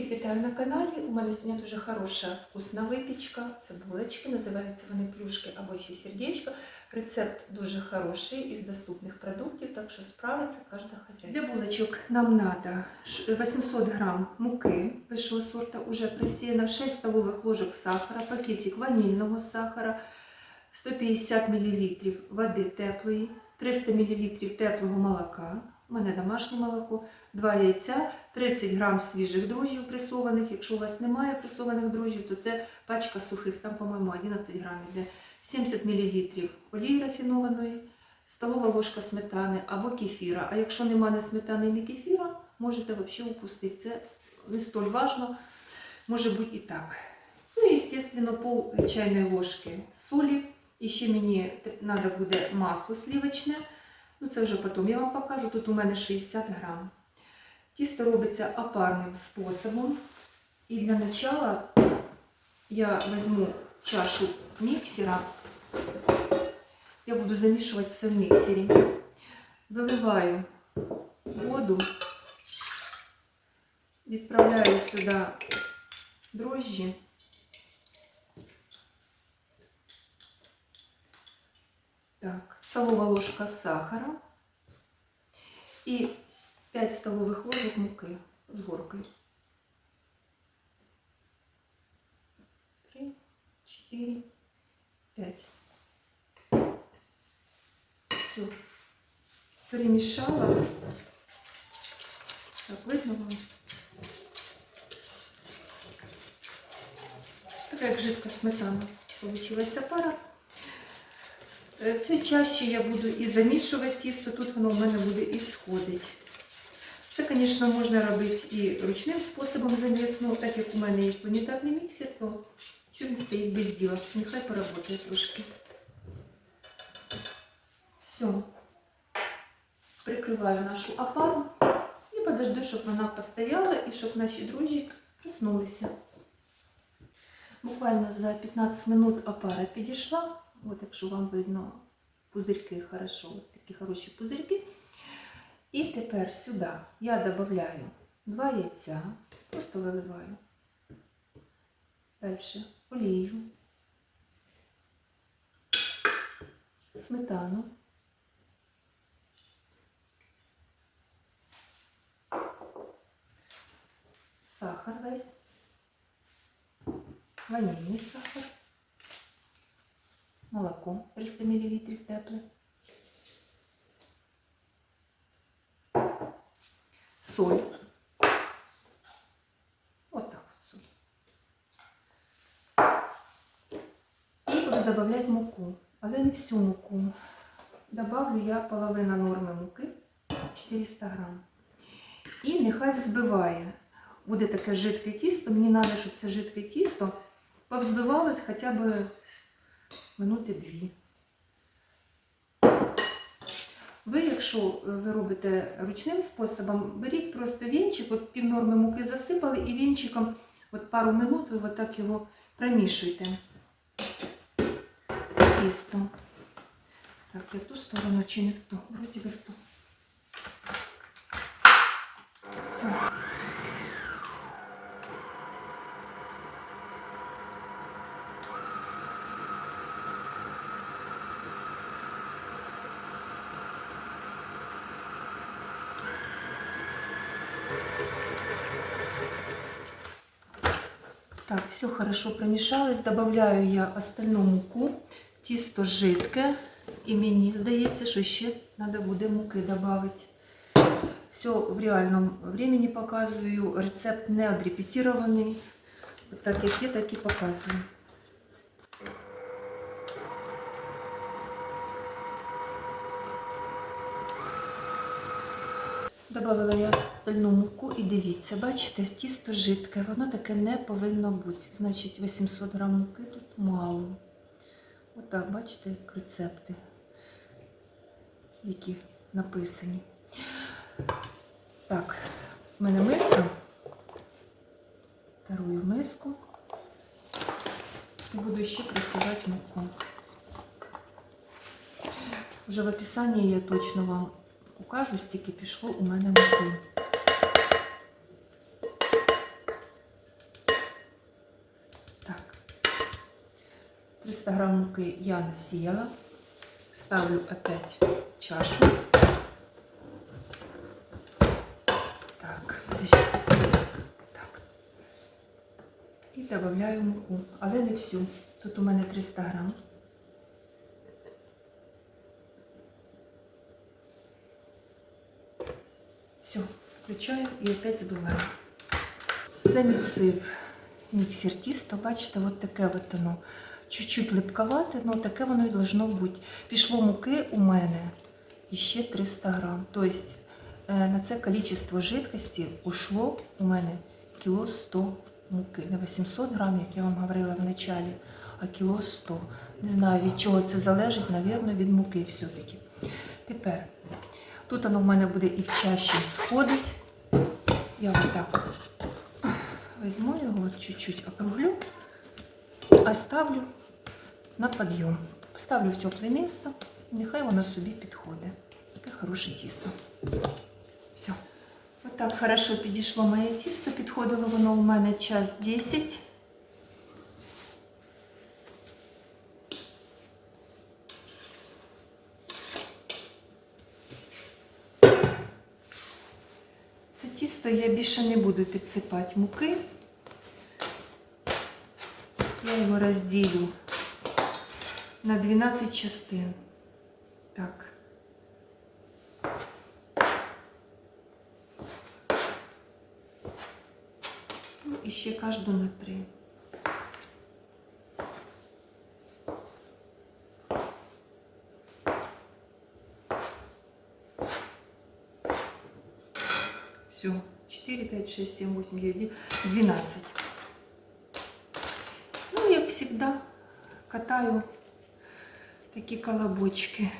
Всіх вітаю на каналі. У мене сьогодні дуже хороша вкусна випічка. Це булочки, називаються вони плюшки або ще сердечко. Рецепт дуже хороший із доступних продуктів, так що справиться кожна хазяйка. Для булочок нам треба 800 грам муки вищого сорта уже присіяно, 6 столових ложок сахара, пакетик ванільного сахара, 150 мл води теплої, 300 мл теплого молока. У мене домашнє молоко, 2 яйця, 30 грам свіжих дрожжів пресованих. Якщо у вас немає пресованих дрожжів, то це пачка сухих, там, по-моєму, 11 грамів. йде. 70 мл олії рафінованої, столова ложка сметани або кефіра. А якщо немає сметани, ні кефіра, можете взагалі упустити. Це не столь важно, може бути і так. Ну і, звісно, пол чайної ложки солі. І ще мені треба буде масло сливочне. Ну, це вже потім я вам покажу. Тут у мене 60 грам. Тісто робиться опарним способом. І для начала я візьму чашу міксера. Я буду замішувати все в міксері. Виливаю воду, відправляю сюди дрожжі. Так, столова ложка сахара і 5 столових ложок муки з горкою. 3, 4, 5. Все. Перемішала. Так, видно вам? Така як сметана. Получилася пара. Е, Все чаще я буду і замішувати тісто, тут воно в мене буде і сходить. Це, звісно, можна робити і ручним способом заміс, ну так як у мене є планетарний міксер, то чого він стоїть без діла. Нехай поработає трошки. Все. Прикриваю нашу опару і подожду, щоб вона постояла і щоб наші друзі проснулися. Буквально за 15 минут опара підійшла. От якщо вам видно пузирки хорошо, от такі хороші пузирки. І тепер сюди я додаю два яйця, просто виливаю. Далі олію, сметану, сахар весь, ванільний сахар 300 мл тепле, соль. Вот так вот соль. І буду додавати муку, але не всю муку. Добавлю я половину норми муки 400 грам. І нехай взбиває. Буде таке жидке тісто. Мені треба, щоб це жидке тісто повзбивалось хоча б минути дві. Ви, якщо е, ви робите ручним способом, беріть просто вінчик, от пів норми муки засипали і вінчиком от пару минут ви отак його примішуйте Тісто. Так, я ту сторону чи не в ту? Вроді би в ту. Все. Так, все хорошо промішалось. Добавляю я остальну муку. Тісто жидке. І мені здається, що ще треба буде муки додати. Все в реальному времени показую. Рецепт не отрепетирований. От Так як є, так і показую. Добавила я стальну муку і дивіться, бачите, тісто жидке, воно таке не повинно бути. Значить, 800 грам муки тут мало. Отак, бачите, як рецепти, які написані. Так, в мене миска. Тарую миску. І буду ще присівати муку. Вже в описанні я точно вам Покажу, стільки пішло у мене муки. Так, 300 грам муки я насіяла, ставлю опять чашу. Так, так. І додаю муку, але не всю. Тут у мене 300 грамів. Включаю і опять збиваю. Замісив міксер тісто, бачите, от таке от воно. Чуть-чуть липковате, але таке воно і должно бути. Пішло муки у мене іще 300 грам. Тобто е, на це кількість жидкості ушло у мене кіло 100 муки. Не 800 грам, як я вам говорила в началі, а кіло 100. Не знаю, від чого це залежить, мабуть, від муки все-таки. Тепер, тут воно в мене буде і в чаші сходить. Я отак візьму його чуть-чуть округлю і оставлю на підйом. Ставлю в тепле місце, нехай воно собі підходить. Таке хороше тісто. Все. Отак хорошо підійшло моє тісто. Підходило воно у мене час 10. більше не буду підсипати муки. Я його розділю на 12 частин. Так. Ну, і ще кожну на три. Все. 4, 5, 6, 7, 8, 9, 10, 12. Ну, як всегда, катаю такі колобочки.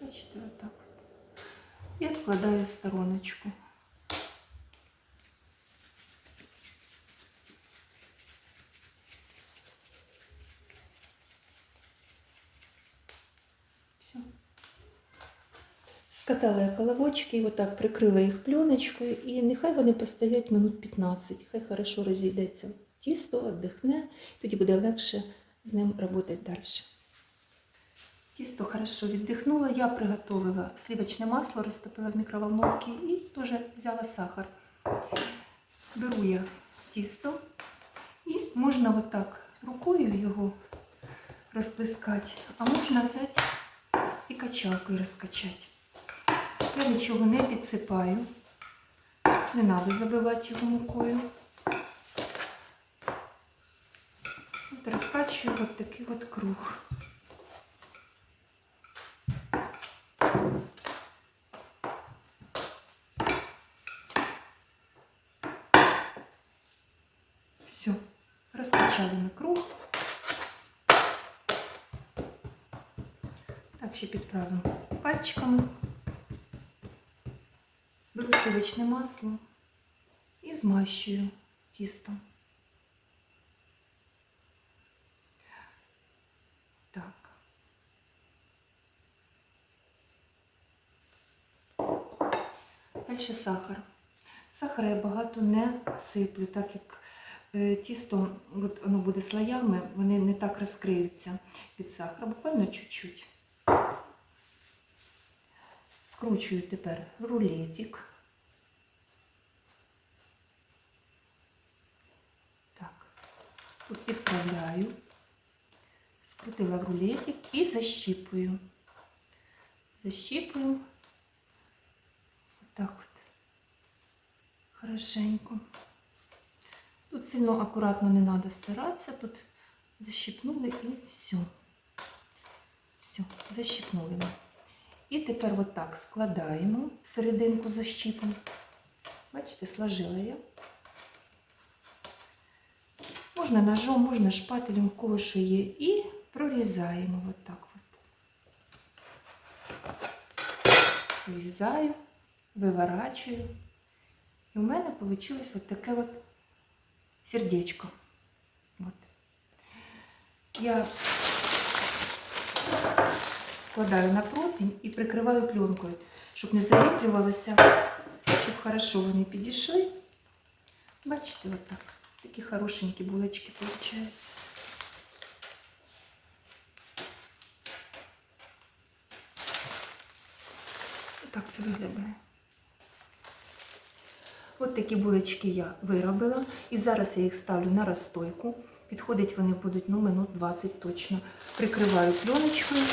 Бачите, отак от. І відкладаю в стороночку. Скатала я колобочки, і отак прикрила їх пленочкою, і нехай вони постоять минут 15. Хай хорошо розійдеться тісто, віддихне, тоді буде легше з ним працювати далі. Тісто хорошо віддихнуло. Я приготувала сливочне масло, розтопила в мікроволновці і теж взяла сахар. Беру я тісто і можна отак рукою його розплескати, а можна взяти і качалкою розкачати. Я нічого не підсипаю. Не треба забивати його мукою. От розкачую от такий от круг. Все, розкачали ми круг. Так ще підправимо пальчиками. Сливочне масло і змащую тісто. Так. Далі сахар. Сахар я багато не сиплю, так як е, тісто от воно буде слоями, вони не так розкриються від сахара, буквально чуть-чуть. Скручую тепер рулетик. Так, тут підправляю, скрутила в рулетик і защіпую. Защіпую отак от. Хорошенько. Тут сильно акуратно не треба старатися, тут защіпнули і все. Все, защіпнули. І тепер отак складаємо в серединку защіпом. Бачите, сложила я. Можна ножом, можна шпателем, в кого що є. І прорізаємо отак от. Врізаю, виворачую. І у мене вийшло от таке от сердечко. От. Я складаю на противень і прикриваю пленкою, щоб не завітрювалося, щоб хорошо вони підійшли. Бачите, отак. Такі хорошенькі булочки получаються. Так це виглядає. От такі булочки я виробила. І зараз я їх ставлю на розстойку. Підходить вони будуть ну, минут 20 точно. Прикриваю пленочкою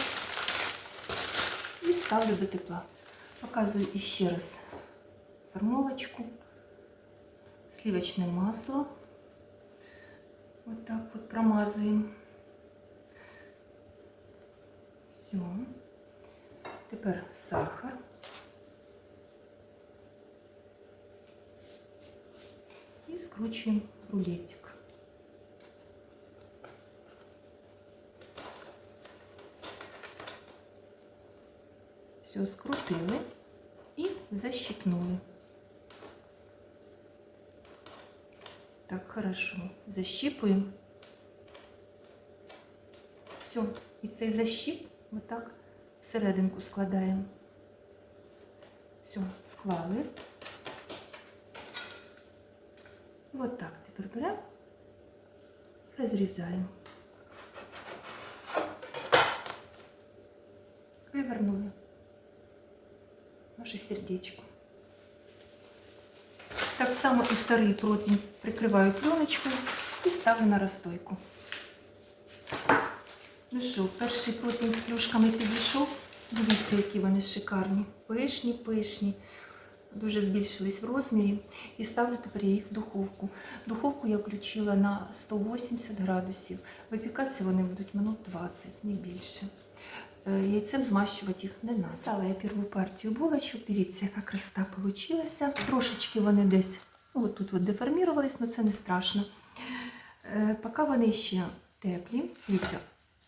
і ставлю до тепла. Показую іще раз формовочку, сливочне масло. Вот так вот промазуємо. Все. Тепер сахар. І скручуємо рулетик. Все скрутили Так, хорошо. Защипуємо. Все. І цей защип отак всерединку складаємо. Все, склали. Вот так тепер беремо, розрізаємо. Вивернули наше сердечко. Так само і вторий противень прикриваю пленочкою і ставлю на розстойку. Ну що, перший противень з плюшками підійшов. Дивіться, які вони шикарні. Пишні, пишні. Дуже збільшились в розмірі. І ставлю тепер їх в духовку. Духовку я включила на 180 градусів. Випікатися вони будуть минут 20, не більше. Е, Яйцем змащувати їх не треба. Стала я перву партію булочок. Дивіться, яка красота вийшла. Трошечки вони десь от тут от деформірувались, але це не страшно. Е, Поки вони ще теплі, дивіться,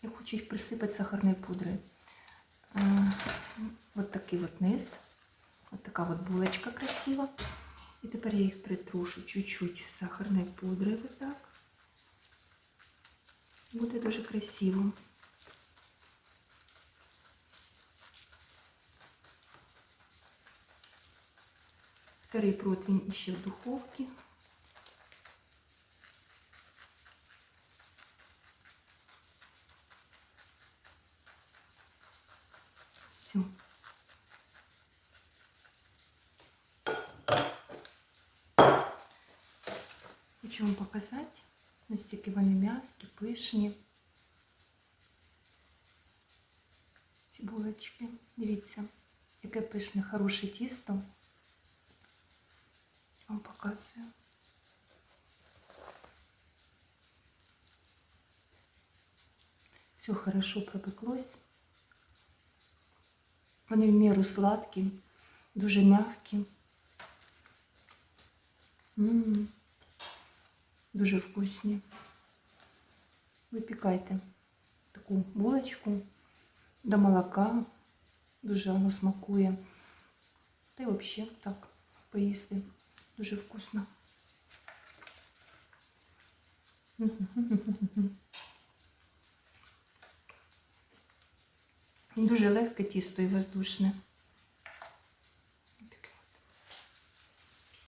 я хочу їх присипати сахарною пудрою. Е, От такий от низ. От така от булочка красива. І тепер я їх притрушу чуть-чуть сахарною пудрою. Отак. Буде дуже красиво. Второй противень еще в духовке. Все. Хочу вам показати, настільки вони м'які, пишні. Ці булочки. Дивіться, яке пишне, хороше тісто. Вам показую. Все хорошо пропеклось. Вони в міру сладкі, дуже м'які. М, Дуже вкусні. Випікайте таку булочку до молока. Дуже воно смакує. Та й взагалі так поїсти. Дуже вкусно. Дуже легке тісто і воздушне.